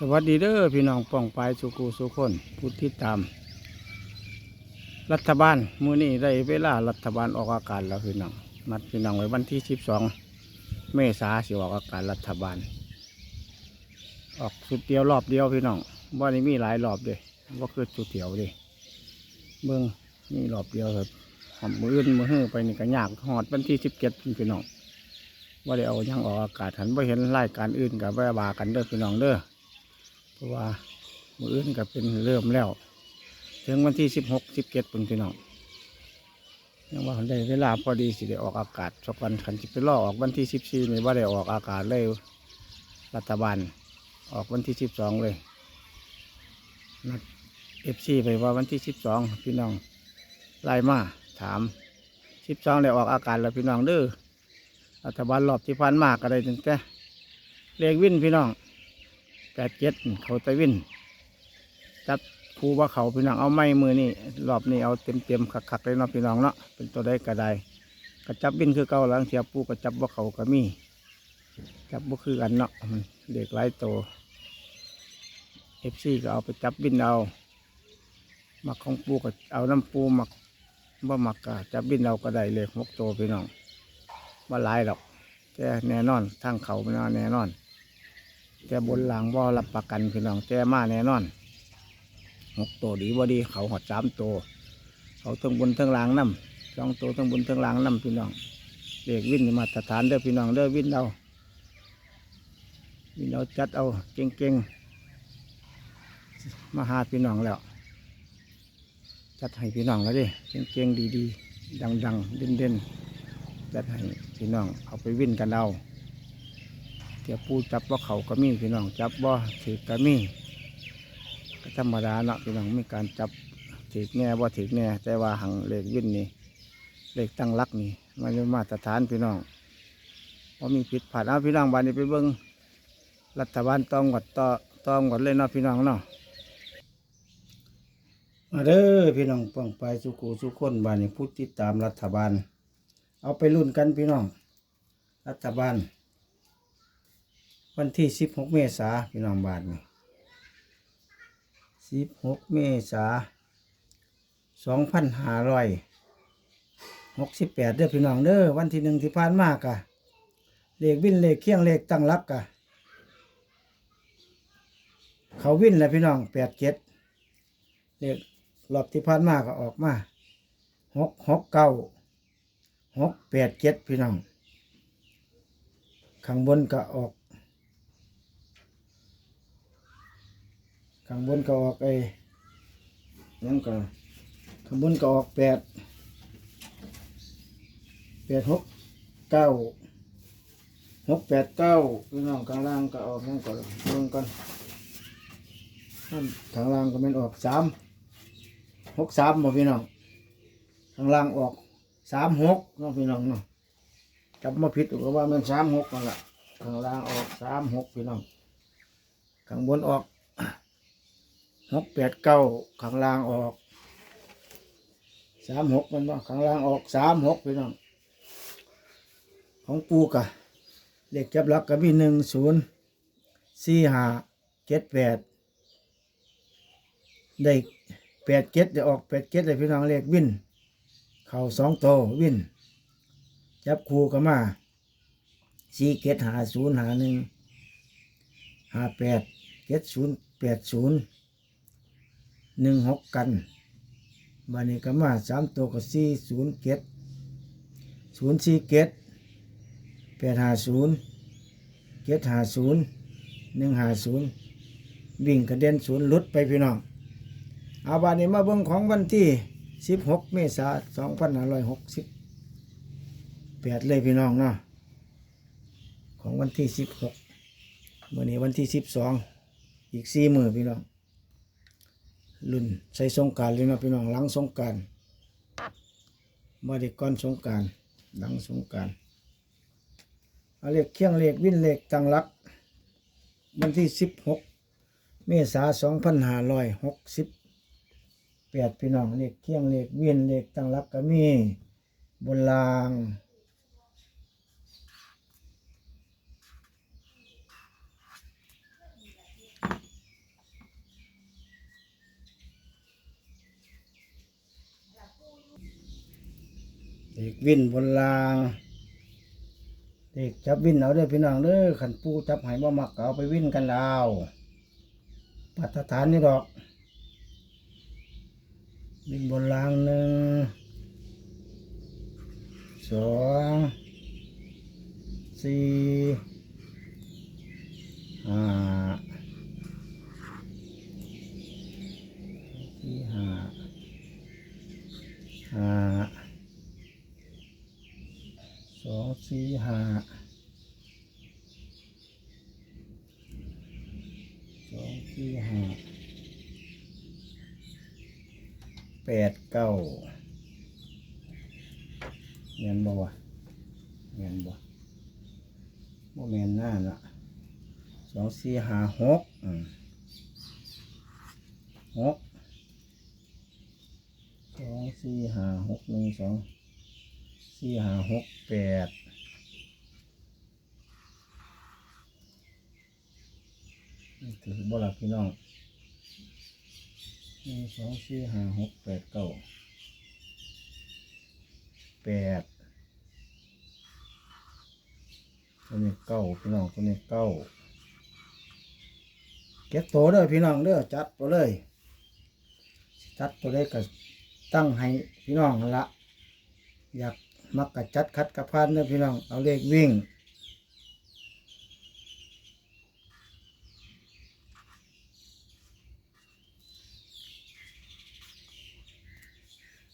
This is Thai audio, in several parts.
สวัสดีเด้อพี่น้องป้องปายสุกูสุคนผู้ที่ตาม รัฐบาลมื้อนี้ได้เวลารัฐบาลออกอากาศแล้วพี่น้องนัดพี่น้องไว้วันที่12เมษาสิออกอากาศรัฐบาล ออกสุดเดียวรอบเดียวพี่น้องว่านี้มีหลายรอบเลยว่าคือสุดเดียวเลยเบิ่งนี่รอบเดียวครับหอมมืออื่นมือหื้อไปนี่ก็ยากหอดวันที่17พี่น้องว่าได้เอายังออกอากาศหันว่าเห็นรายการอื่นกับแวบากันเด้อพี่น้องเด้อ เพราะว่ามืออื่นก็เป็นเริ่มแล้ว ถึงวันที่สิบหกสิบเจ็ดปุ่นพี่น้องยังว่าได้เวลาพอดีสิได้ออกอากาศสักวันขันจิไปล่อออกวันที่สิบสี่นี่ว่าได้ออกอากาศเลยรัฐบาลออกวันที่สิบสองเลยนัดเอฟซีไปว่าวันที่สิบสองพี่น้องไล่มาถามสิบสองได้ออกอากาศแล้วพี่น้องเด้อรัฐบาลรอบที่พันมากก็ได้ตั้งแต่เลขวินพี่น้อง แปดเจ็ดเขาตะวินจับคูว่าเขาพี่น้องเอาไม้มือนี่รอบนี้เอาเต็มเต็มๆคักๆเลยเนาะพี่น้องเนาะเป็นตัวได้กระไดกระจับวินคือเก่าหลังเสียปูกระจับว่าเขาก็มีจับว่าคือกันเนาะมันเด็กหลายโตเอฟซีก็เอาไปจับวินเอาหมักของปูก็เอาน้ำปูหมักว่ามักก็จับวินเอาก็ได้เลยหกโตพี่น้องว่าหลายหรอกแต่แน่นอนทางเขาไม่นอนแน่นอน แต่บนหลังบ่รับประกันพี่น้องแต่มาแน่นอนหกตัวดีบ่ดีเขาหอดสามตัวเขาทั้งบนทั้งหลังน้ำสองตัวทั้งบนทั้งหลังน้ำพี่น้องเด็กวินนี่มาตรฐานเด้อพี่น้องเด้อวินเอาวินเอาจัดเอาเก่งๆมาหาพี่น้องแล้ว จัดให้พี่น้องแล้วดิเก่งๆดีๆ ดังๆเด่นๆจัดให้พี่น้องเอาไปวินกันเอา เดี๋ยวปูจับว่าเขาก็มีพี่น้องจับว่าถือก็มีก็ธรรมดาเนาะพี่น้องมีการจับถือแน่ว่าถือแน่แต่ว่าหังเลขวิ่นนี่เลขตั้งรักนี่มันเป็นมาตรฐานพี่น้องว่ามีผิดพลาดเอาพี่น้องบ้านนี้ไปเบิ้งรัฐบาลต้องกดต่อต้องกดเลยเนาะพี่น้องเนาะมาเด้อพี่น้องป้องไปสุกูสุคนบ้านนี้พูดติดตามรัฐบาล เอาไปรุ่นกันพี่น้อง รัฐบาล วันที่สิบหกเมษาพี่น้องบาทนี่สิบหกเมษาสองพันห้าร้อยหกสิบแปดเด้อพี่น้องเด้อวันที่หนึ่งที่ผ่านมากะเลขวิ่นเลขเคียงเลขตั้งรักกะเขาวิ่นแหละพี่น้องแปดเจ็ดเลขรอบที่ผ่านมาก็ออกมาหกหกเก้าหกแปดเจ็ดพี่น้องข้างบนก็ออก ข้างบนก็ออกไอ้นั่นก็ข้างบนก็ออกแปดแปดหกเก้าหกแปดเก้าพี่น้องข้างล่างก็ออกนั่นก็ลงกันนั่นข้างล่างก็เป็นออกสามหกสามหมดพี่น้องข้างล่างออกสามหกน้องพี่น้องเนาะจับมาผิดก็ว่ามันสามหกนั่นแหละข้างล่างออกสามหกพี่น้องข้างบนออก หกแปดเก้าข้างล่างออกสามหกมันว่าข้างล่างออกสามหกพี่น้องของปูกะเด็กจับลักก็มีหนึ่งศูนย์สี่ห้าเจ็ดแปดได้แปดเจ็ดได้ออกแปดเจ็ดเลยพี่น้องเลขวินเข่าสองโตววิน จับคูก็มาสี่เจ็ดหาศูนย์หาหนึ่งหาแปดเจ็ดศูนย์แปดศูนย์ หนึ่งหกกันบานี้ก็มาสามตัวก็สี่ศูนย์เกตศูนย์สี่เกตแปดห้าศูนย์เกตห้าศูนย์หนึ่งห้าศูนย์วิ่งกระเด็นศูนย์ลุดไปพี่น้องเอาบานี้มาเบิ่งของวันที่สิบหกเมษาสองพันห้าร้อยหกสิบแปดเลยพี่น้องเนาะของวันที่สิบหกมื่อนี้วันที่สิบสองอีกสี่มือพี่น้อง รุ่นใส่สงการเลยนะพี่น้องหลังสงการมาเด็กก่อนสงการหลังสงการเอาเลขเคียงเลขวินเลขตังรัก วันที่สิบหกเมษาสองพันห้าร้อยหกสิบแปดพี่น้องเลขเคียงเลขวินเลขตังรักก็มีบนราง เด็กวิ่นบนรางเด็กจับวิ่นเอาเด้อพี่น้องเด้อขันปูจับหายบ่มักเอาไปวิ่นกันแล้วปัตฐานนี่ดอก วิ่นบนรางหนึ่งสองสี่ห้าสี่ห้าห้าสองสี่ห้าสองสี่ห้า แปดเก้าเงินบ่วะเงินบ่บ่แมนหน้าน่ะสองสี่ห้าหกหกสองสี่ห้าหกหนึ่งสองสี่ห้าหกแปดนี่ถือบ่หลับพี่น้อง หนึ่งสองสี่ห้าหกแปดเก้าแปดตัวนี้เก้าพี่น้องตัวนี้เก้าเก็บตัวเด้อพี่น้องเด้อจัดตัวเลย จัดตัวเลยก็ตั้งให้พี่น้องละอยากมักกะจัดคัดกระพานเด้อพี่น้องเอาเลขวิ่ง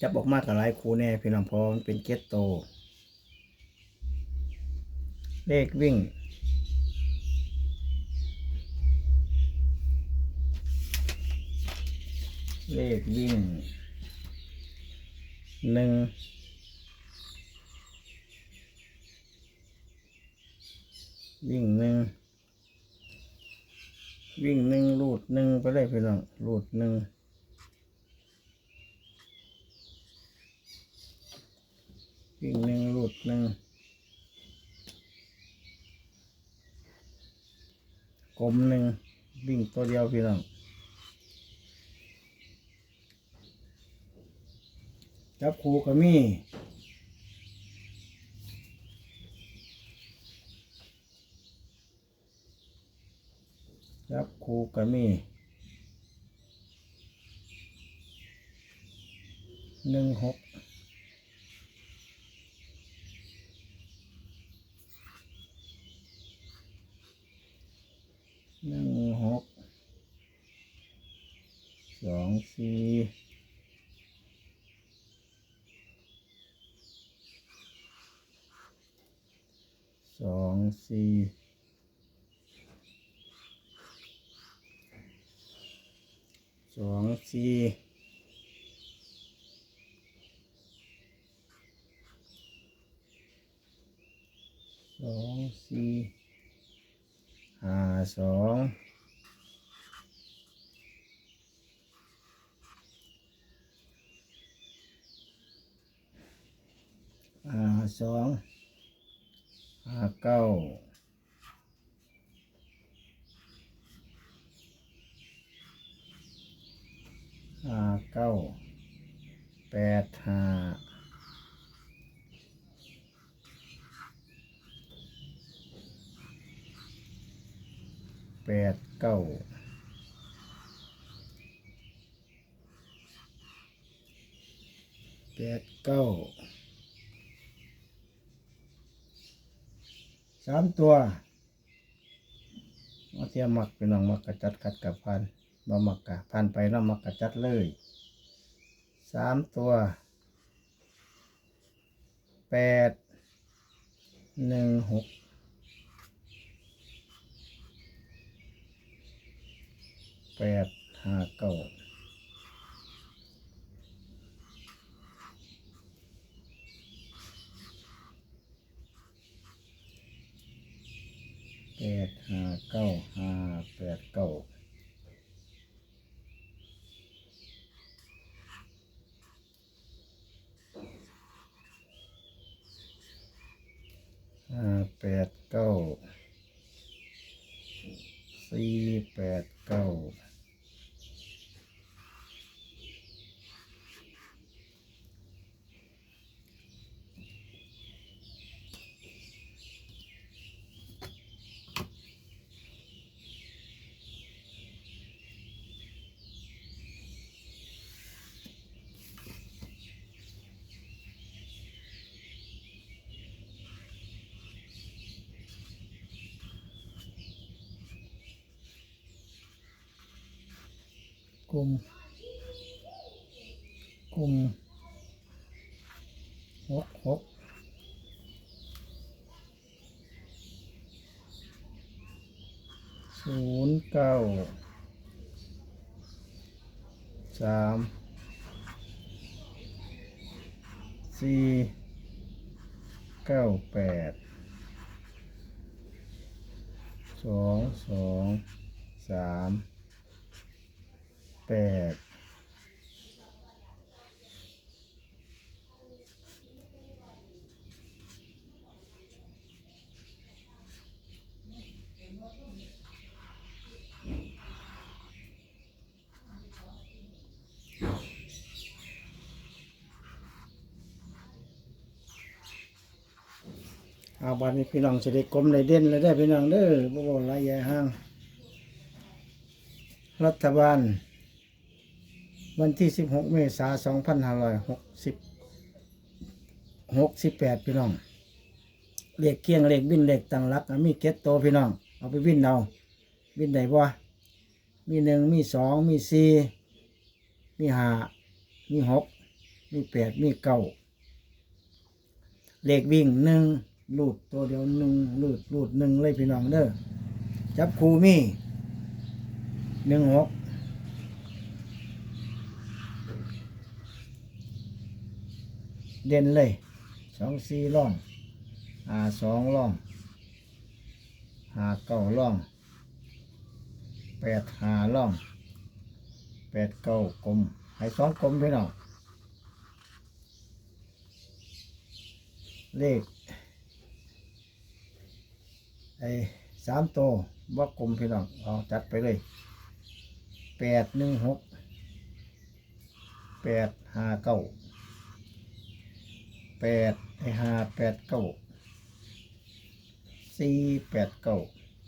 จับออกมากับลายคูแน่พี่น้องพอมันเป็นเก็ตโต เลขวิ่ง เลขวิ่งหนึ่งวิ่งหนึ่งวิ่งหนึ่งรูดหนึ่งไปเลยพี่น้องรูดหนึ่ง วิ่งหนึ่งรูดหนึ่งกลมหนึ่งวิ่งตัวเดียวพี่น้องจับครูก็มีจับครูก็มีหนึ่งหกหนึ่งหกสองสี่ สองสี่สองสี่สองสี่ห้าสองห้าสอง ห้าเก้าห้าเก้าแปดห้าแปดเก้าแปดเก้า สามตัวมาเทียมมักเป็นน้องมักกระจัดกัดกับพันบ่มักกะพันไปน้องมักกระจัดเลยสามตัวแปดหนึ่งหกแปดห้าเก้าแปดห้า เก้าห้าแปดเก้าห้าแปดเก้าสี่แปดเก้า กลุ่มกลุ่มหกหกศูนย์เก้าสามสี่เก้าแปดสองสองสาม แปดอาบัดนี้พี่น้องจะได้กลมได้เด่นเลยได้พี่น้องเด้อบ่บ่หลายใหญ่ห้าง รัฐบาล วันที่ 16 เมษายน2560 68 พี่น้องเลขเคียงเลขบินเลขตั้งหลักมีเก็ตโตพี่น้อง เอาไปวินเอาวินได้บ่มีหนึ่งมีสองมีสี่มีห้ามีหกมีแปดมีเก้าเลขวิ่งหนึ่งลูดตัวเดียวหนึ่งลูดลูดหนึ่งเลยพี่น้องเด้อจับคูมีหนึ่งหก เด่นเลยสองสี่ร่องหาสองร่องหาเก้าร่องแปดหาร่องแปดเก้ากลมให้สองกลมพี่น้องเลขไอ้สามตัวว่ากลมพี่น้องเอาจัดไปเลยแปดหนึ่งหกแปดห้าเก้า แปดไอ้ห้าแปดเก้าสี่แปดเก้า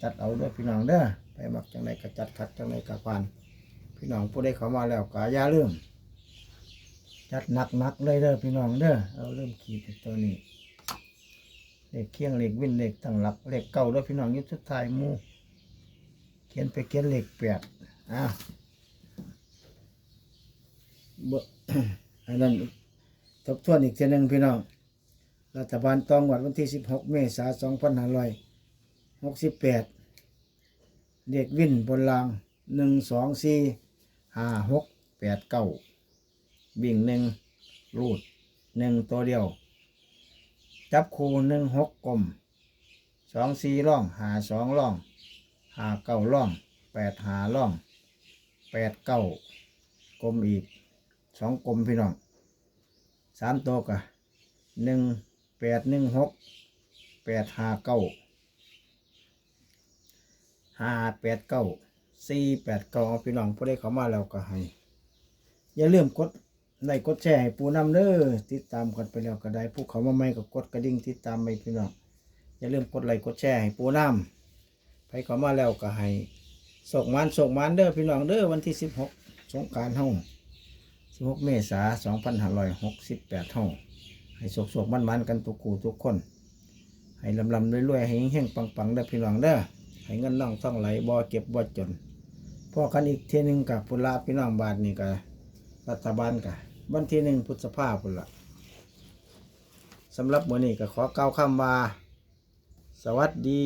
จัดเอาด้วยพี่น้องเด้อไปมักจังไรก็จัดคัดจังไรก็ผ่าน พี่น้องผู้ใดเข้ามาแล้วก็อย่าลืมจัดหนักนักๆเลยเด้อพี่น้องเด้อเอาเริ่มขีดตัวนี้เลขเคียงเลขวินเลขตั้งหลักเลขเก้าแล้วพี่น้องยุดสุดท้ายมูเขียนไปเขียนเลขแปดอะเบออันนั้น ทบทวนอีกทีหนึ่งพี่น้อง รัฐบาลตองวัดวันที่ 16 เมษายน2568เลขวินบนราง 1 2 4 5 6 8 9 วิ่งหนึ่งรูดหนึ่งตัวเดียว จับคูหนึ่งหกกลมสองสี่ร่องหาสองร่องหาเก้าร่องแปดหาร่องแปดเก้ากลมอีกสองกลมพี่น้อง สามตัวกะหนึ่งแปดหนึ่งหกแปดห้าเก้าห้าแปดเก้าสี่แปดเก้าเอาพี่น้องผู้ได้เข้ามาแล้วก็ให้ อย่าลืมกดไลค์กดแชร์ให้ปูน้ำเด้อติดตามกันไปแล้วก็ได้ผู้เขามาใหม่ก็กดกระดิ่งติดตามไปพี่น้องอย่าลืมกดไลค์กดแชร์ให้ปูน้ำไปเขามาแล้วก็ให้ส่งมันส่งมันเด้อพี่น้องเด้อวันที่16สงการเฮา 16 เมษายน2568เฮาให้โศกๆมันๆกันทุกคู่ทุกคน ให้ลำลำรวยๆให้เฮงๆปังๆเด้อพี่น้องเด้อให้เงินน้องต้องไหลบ่เก็บบ่จนพอกันอีกเทีหนึงกับปุระพี่น้องบาทนี่ก็รัฐบาลกะวันที่หนึ่งพฤษภาพุละสำหรับมื้อนี้ก็ขอเกล่าคำว่า สวัสดี